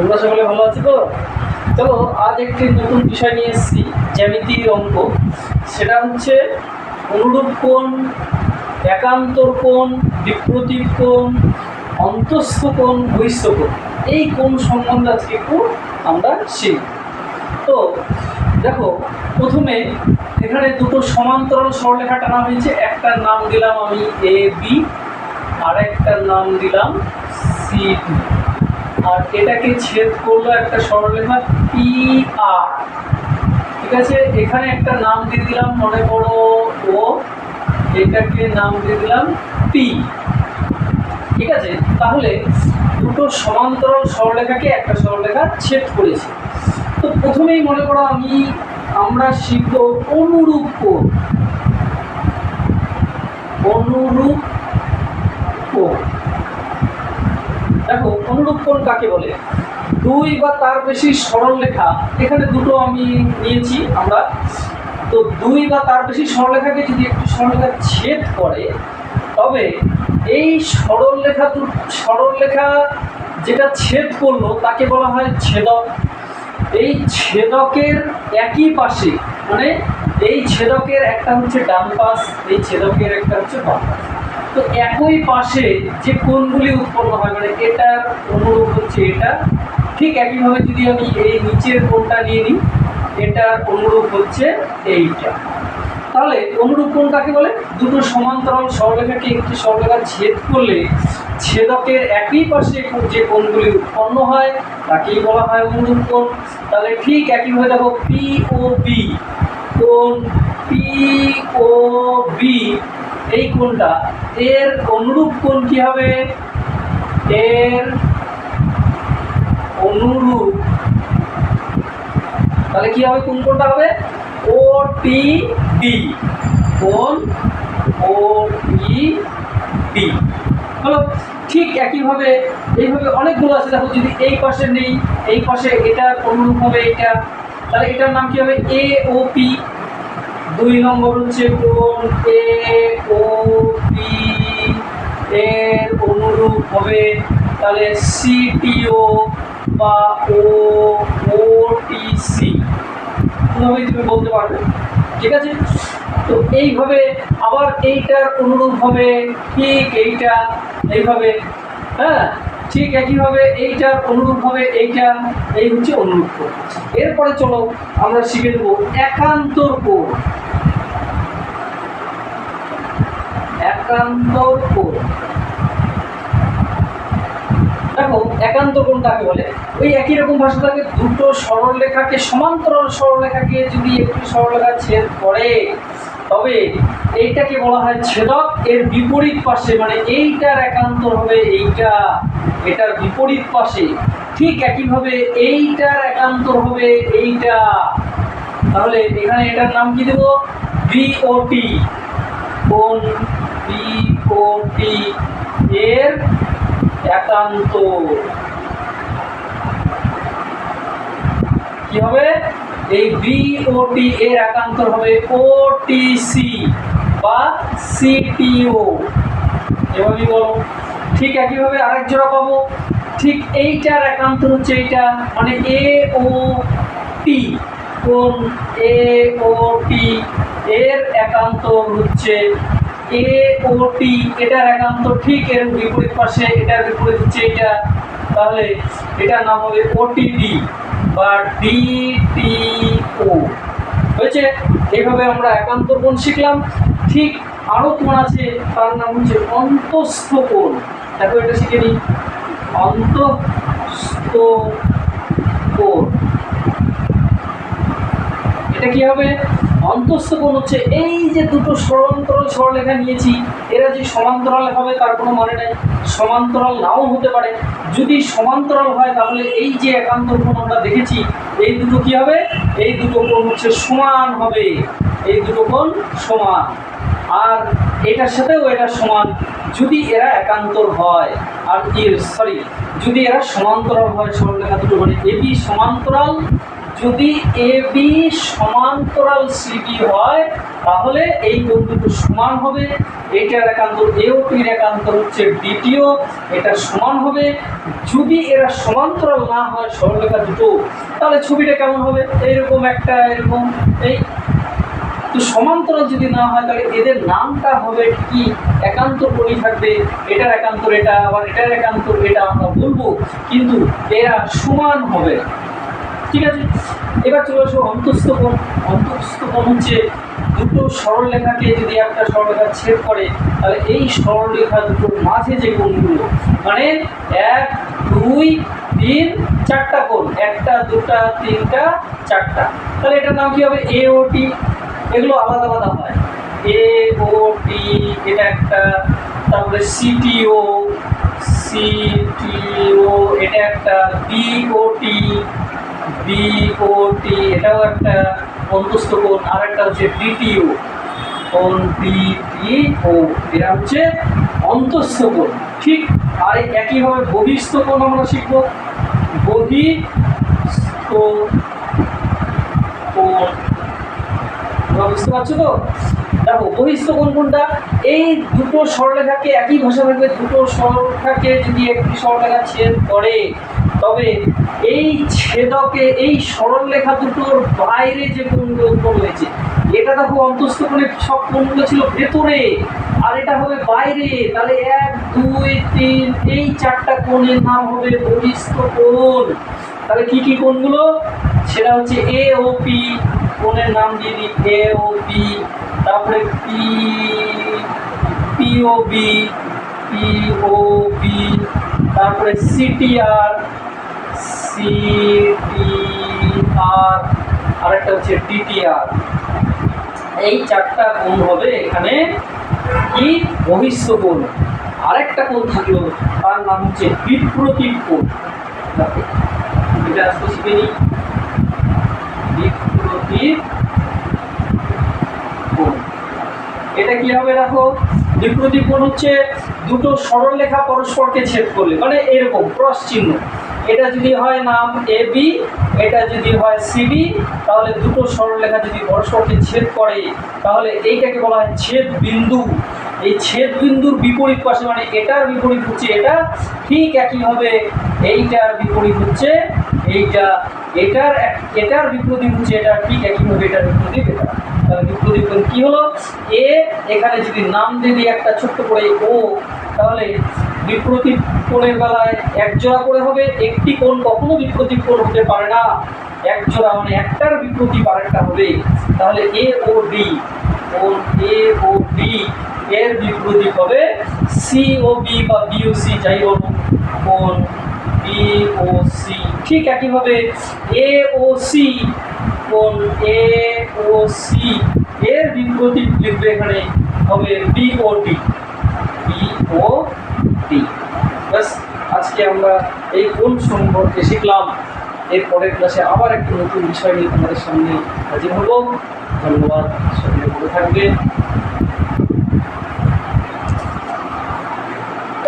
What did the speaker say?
তোমরা সকলে ভালো আছো তো? চলো, আজ একটি নতুন বিষয় নিয়ে এসেছি, জ্যামিতির অঙ্ক। সেটা হচ্ছে, অনুরূপ কোণ, একান্তর কোণ বিপ্রতীপ কোণ, অন্তঃস্থ কোণ, বহিস্থ কোণ। এই কোণ সম্বন্ধে আজকে একটু আমরা শিখব। তো, দেখো, প্রথমে এখানে দুটো সমান্তরাল সরলরেখা টানা হয়েছে। একটার নাম দিলাম আমি এ বি আর একটার নাম দিলাম সি ডি আর এটাকে ছেদ করল একটা সরলরেখা পি আর ঠিক আছে? এখানে একটা নাম দিয়ে দিলাম, মনে করো ও। এটাকে নাম দিয়ে দিলাম পি ঠিক আছে? তাহলে দুটো সমান্তরাল সরলরেখাকে একটা সরলরেখা ছেদ করেছে। তো প্রথমেই মনে করো আমি, আমরা শিখব অনুরূপ কোণ। অনুরূপ কোণ। দেখো, অনুরূপ কোণ কাকে বলে? দুই বা তার বেশি সরল লেখা এখানে দুটো আমি নিয়েছি আমরা। তো দুই বা তার বেশি সরলরেখাকে যদি একটি সরলরেখা ছেদ করে, তবে এই সরলরেখা দু সরলরেখা যেটা ছেদ করল, তাকে বলা হয় ছেদক। এই ছেদকের একই পাশে মানে এই ছেদকের একটা হচ্ছে ডান পাশ, এই ছেদকের একটা হচ্ছে বাম পাশ। তো একই পাশে যে কোণগুলি উৎপন্ন হয় মানে এটার অনুরূপ হচ্ছে এটা, ঠিক একইভাবে যদি আমি এই নিচের কোণটা নিয়ে নিই এটার অনুরূপ হচ্ছে এইটা। তাহলে অনুরূপ কোণ কাকে বলে? দুটো সমান্তরাল সরলরেখাকে একটি সরলরেখা ছেদ করলে ছেদকের একই পাশে যে কোণগুলি উৎপন্ন হয়, তাকেই বলা হয় অনুরূপ কোণ। তাহলে ঠিক একইভাবে দেখো পি ও বি কোণ পি ও বি এই কোণটা, এর অনুরূপ কোণ কি হবে? এর অনুরূপ। তাহলে কি হবে? কোন কোণটা হবে? ও টি ডি কোণ ও টি ডি হলো ঠিক একইভাবে, এইভাবে অনেকগুলো আছে। দেখো, যদি এই পাশে নেই, এই পাশে এটার অনুরূপ হবে এটা তাহলে এটার নাম কি হবে? এ ও পি দুই নম্বর হচ্ছে কোণ এ ও পি এর অনুরূপ হবে? তাহলে সিটিও বা ও ও, টি, সি। কোনোভাবেই তুমি বলতে পারবে ঠিক আছে? তো এইভাবে আবার এইটার অনুরূপ হবে, ঠিক এইটা, এইভাবে হ্যাঁ? ঠিক একইভাবে এইটার অনুরূপ হবে, এইটা, এই হচ্ছে অনুরূপ এরপরে চলো আমরা শিখে দেবো একান্তর কোণ একান্তর কোণ দেখো, একান্ত কোণ কাকে বলে? ওই একই রকম ভাষা থাকে, দুটো সরলরেখাকে সমান্তরাল সরলরেখাকে যদি একটি সরলরেখা ছেদ করে, তবে এইটাকে বলা হয় ছেদক, এর বিপরীত পাশে মানে এইটার একান্তর হবে এইটা, এটার বিপরীত পাশে। ঠিক একইভাবে এইটার একান্তর হবে এইটা। তাহলে এখানে এটার নাম কি দেবো? বিওটি কোন বিওটি এর একান্ত। কি হবে? এই বিওটি এর একান্তর হবে ওটিসি বা সিটিও এভাবেই বলো? ঠিক একইভাবে আরেক জোড়া পাবো। ঠিক এইটার একান্তর হচ্ছে এইটা মানে এ ও টি কোন এ ও টি এর একান্তর হচ্ছে এ ও টি এটার একান্তর ঠিক এর বিপরীত পাশে, এটার বিপরীত হচ্ছে এটা তাহলে এটার নাম হবে ওটিডি বা ডিটিও হয়েছে? এইভাবে আমরা একান্তর কোণ শিখলাম? ঠিক আরও কোণ আছে, তার নাম হচ্ছে অন্তঃস্থ কোণ। দেখো এটা শিখে নিই। অন্তঃস্থ কোণ। এটা কি হবে? অন্তঃস্থ কোণ হচ্ছে। এই যে দুটো সমান্তরাল সরলরেখা নিয়েছি, এরা যে সমান্তরাল হবে তার কোনো মানে নেই। সমান্তরাল নাও হতে পারে। যদি সমান্তরাল হয়, তাহলে এই যে একান্ত কোণ আমরা দেখেছি, এই দুটো কি হবে? এই দুটো কোণ হচ্ছে সমান হবে। এই দুটো কোণ সমান। আর এটার সাথেও এটা সমান। যদি এরা একান্তর হয়, আর সরি যদি এরা সমান্তরাল হয় সরলরেখা দুটো মানে এবি সমান্তরাল যদি এ, বি সমান্তরাল সিডি হয়, তাহলে এই দুটো সমান হবে। এইটার একান্তর এও টির একান্তর হচ্ছে দ্বিতীয় এটা সমান হবে। যদি এরা সমান্তরাল না হয়, সরলরেখা দুটো, তাহলে ছবিটা কেমন হবে? এইরকম একটা এরকম এই তো সমান্তরাল যদি না হয়, তাহলে এদের নামটা হবে কি? একান্ত কোণই থাকবে এটার একান্তর এটা, আবার এটার একান্তর এটা আমরা বলব। কিন্তু এরা সমান হবে। ঠিক আছে? এবার চলে আসো অন্তস্থ কোণ অন্তস্থ কোণ হচ্ছে দুটো সরলরেখাকে যদি একটা সরলরেখা ছেদ করে, তাহলে এই সরলরেখা দুটোর মাঝে যে কোণগুলো মানে এক, দুই, তিন, চারটা কোণ। একটা, দুটা, তিনটা, চারটা। তাহলে এটার নাম কি হবে? এ ও টি এগুলো আলাদা আলাদা হয়। এ ও টি এটা একটা, তারপরে সিটিও সিটিও এটা একটা বিওটি বিওটি এটাও একটা অন্তস্থ কোণ, আর একটা হচ্ছে ডিটিও কোণ ডিটিও এরা হচ্ছে অন্তস্থ কোণ। ঠিক আর একইভাবে বহিস্থ কোণ আমরা শিখব। বহিস্থ কোণ। তোমরা বুঝতে পারছ তো? দেখো, বহিস্থ কোণ কোনটা এই দুটো সরলরেখাকে একই ভাষা থাকবে দুটো সরলরেখাকে যদি একটি সরলরেখা ছেদ করে, তবে এই ছেদকে, এই সরলরেখা দুটোর বাইরে যে কোণগুলো উৎপন্ন হয়েছে, এটা দেখো অন্তস্থ কোণের সব কোণগুলো ছিল ভেতরে, আর এটা হবে বাইরে। তাহলে এক, দুই, তিন, এই চারটা কোণের নাম হবে বহিস্থ কোণ। তাহলে কি কি কোণগুলো? সেটা হচ্ছে এ ও পি, কোণের নাম দিয়ে দিই এ ও পি, তারপরে P P O B P O B, তারপরে সিটিআর সিটিআর আরেকটা হচ্ছে ডিটিআর এই চারটা কোণ হবে এখানে কি? বহিষ্ঠ কোণ আরেকটা কোণ থাকল, তার নাম হচ্ছে বিপ্রতীপ কোণ। এটা শিখে নিই। কোণ। এটা কি হবে দেখো? বিপ্রতীপ কোণ হচ্ছে দুটো সরলরেখা পরস্পরকে ছেদ করলে মানে এরকম ক্রস চিহ্ন। এটা যদি হয় নাম এ বি এটা যদি হয় সিবি তাহলে দুটো সরলরেখা যদি পরস্পরকে ছেদ করে, তাহলে এইটাকে বলা হয় ছেদ বিন্দু। এই ছেদ বিন্দুর বিপরীত পাশে মানে এটার বিপরীত হচ্ছে এটা, ঠিক একইভাবে এইটার বিপরীত হচ্ছে এইটা, এটার এটার বিপরীত হচ্ছে এটা, ঠিক একইভাবে এটার বিপরীত এটা। তাহলে বিপরীত কি হলো? এ এখানে যদি নাম দিয়ে একটা ছোট্ট করে ও তাহলে বিপ্রতীপ কোণের বেলায় এক জোড়া করে হবে। একটি কোণ কখনো বিপ্রতীপ কোণ হতে পারে না। এক জোড়া মানে একটার বিপ্রতীপ আরেকটা হবে। তাহলে এ ও ডি কোণ এ ও ডি এর বিপ্রতীপ হবে সি ও বি বা বিওসি যাই হোক, কোণ বি ও সি ঠিক একইভাবে এ ও সি কোণ এ ও সি এর বিপ্রতীপ লিখবে এখানে হবে বিওটি বিও টি। ব্যাস, আজকে আমরা এই কোন সম্পর্কে শিখলাম? এর পরের ক্লাসে আবার একটি নতুন বিষয় নিয়ে তোমাদের সামনে হাজির হব। ধন্যবাদ, সবাই ভালো থাকবে